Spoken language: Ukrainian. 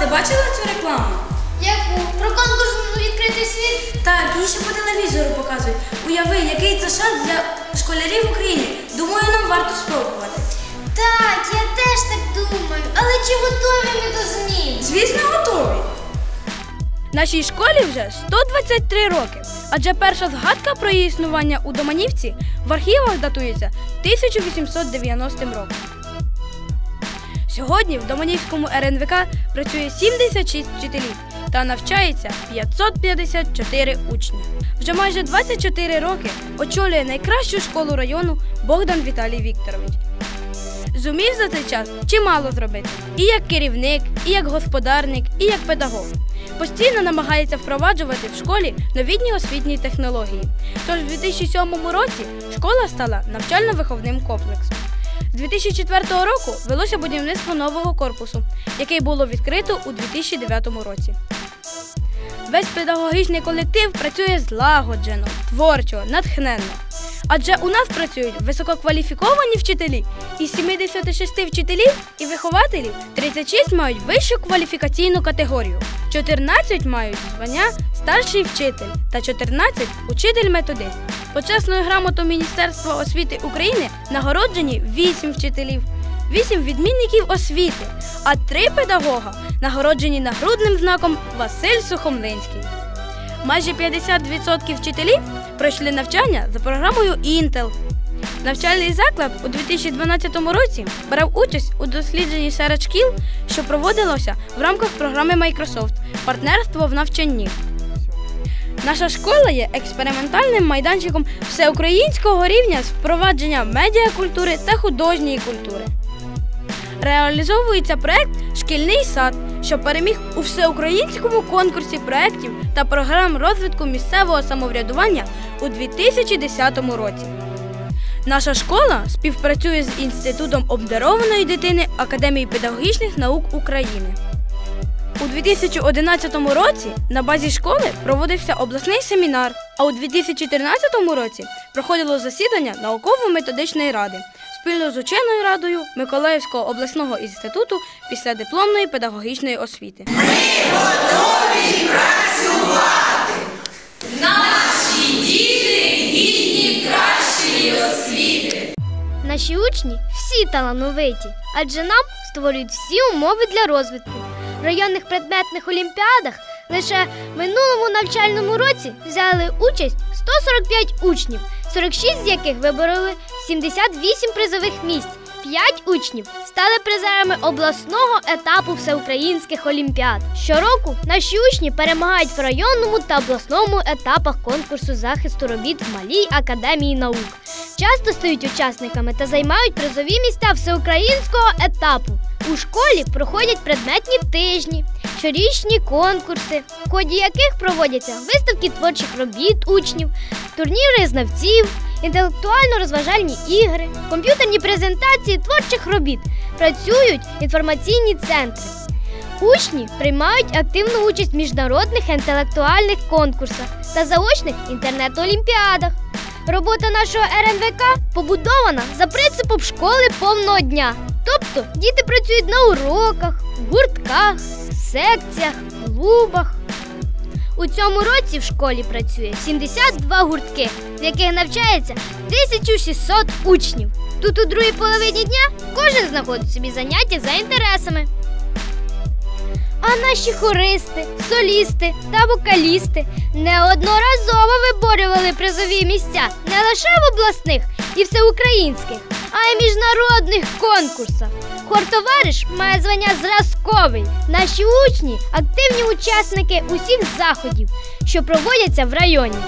ти бачила цю рекламу? Яку? Про конкурс на відкритий світ? Так, її ще по телевізору показують. Уяви, який це шанс для школярів України. Думаю, нам варто спробувати. Так, я теж так думаю. Але чи готові ми до змін? Звісно, готові. Нашій школі вже 123 роки, адже перша згадка про її існування у Доманівці в архівах датується 1890 роком. Сьогодні в Доманівському РНВК працює 76 вчителів та навчається 554 учні. Вже майже 24 роки очолює найкращу школу району Богдан Віталій Вікторович. Зумів за цей час чимало зробити і як керівник, і як господарник, і як педагог. Постійно намагається впроваджувати в школі новітні освітні технології. Тож у 2007 році школа стала навчально-виховним комплексом. З 2004 року велося будівництво нового корпусу, який було відкрито у 2009 році. Весь педагогічний колектив працює злагоджено, творчо, натхненно. Адже у нас працюють висококваліфіковані вчителі. Із 76 вчителів і вихователів 36 мають вищу кваліфікаційну категорію, 14 мають звання старший вчитель та 14 учитель-методист. Почесною грамотою Міністерства освіти України нагороджені 8 вчителів, 8 відмінників освіти, а 3 педагога нагороджені нагрудним знаком Василь Сухомлинський. Майже 50% вчителів пройшли навчання за програмою Intel. Навчальний заклад у 2012 році брав участь у дослідженні серед шкіл, що проводилося в рамках програми Microsoft Партнерство в навчанні. Наша школа є експериментальним майданчиком всеукраїнського рівня з впровадження медіакультури та художньої культури. Реалізовується проект Шкільний сад, що переміг у всеукраїнському конкурсі проєктів та програм розвитку місцевого самоврядування у 2010 році. Наша школа співпрацює з Інститутом обдарованої дитини Академії педагогічних наук України. У 2011 році на базі школи проводився обласний семінар, а у 2014 році проходило засідання науково-методичної ради спільно з ученою радою Миколаївського обласного інституту після дипломної педагогічної освіти. Наші учні всі талановиті, адже нам створюють всі умови для розвитку. Районних предметних олімпіадах лише в минулому навчальному році взяли участь 145 учнів, 46 з яких вибороли 78 призових місць. П'ять учнів стали призерами обласного етапу всеукраїнських олімпіад. Щороку наші учні перемагають в районному та обласному етапах конкурсу захисту робіт в малій академії наук. Часто стають учасниками та займають призові місця всеукраїнського етапу. У школі проходять предметні тижні, щорічні конкурси, в ході яких проводяться виставки творчих робіт учнів, турніри знавців, інтелектуально-розважальні ігри, комп'ютерні презентації творчих робіт, працюють інформаційні центри. Учні приймають активну участь в міжнародних інтелектуальних конкурсах та заочних інтернет-олімпіадах. Робота нашого РНВК побудована за принципом школи повного дня. Тобто діти працюють на уроках, гуртках, секціях, клубах. У цьому році в школі працює 72 гуртки, в яких навчається 1600 учнів. Тут у другій половині дня кожен знаходить собі заняття за інтересами. А наші хористи, солісти та вокалісти неодноразово виборювали призові місця не лише в обласних і всеукраїнських, а й міжнародних конкурсах. Хор-товариш має звання зразковий. Наші учні активні учасники усіх заходів, що проводяться в районі.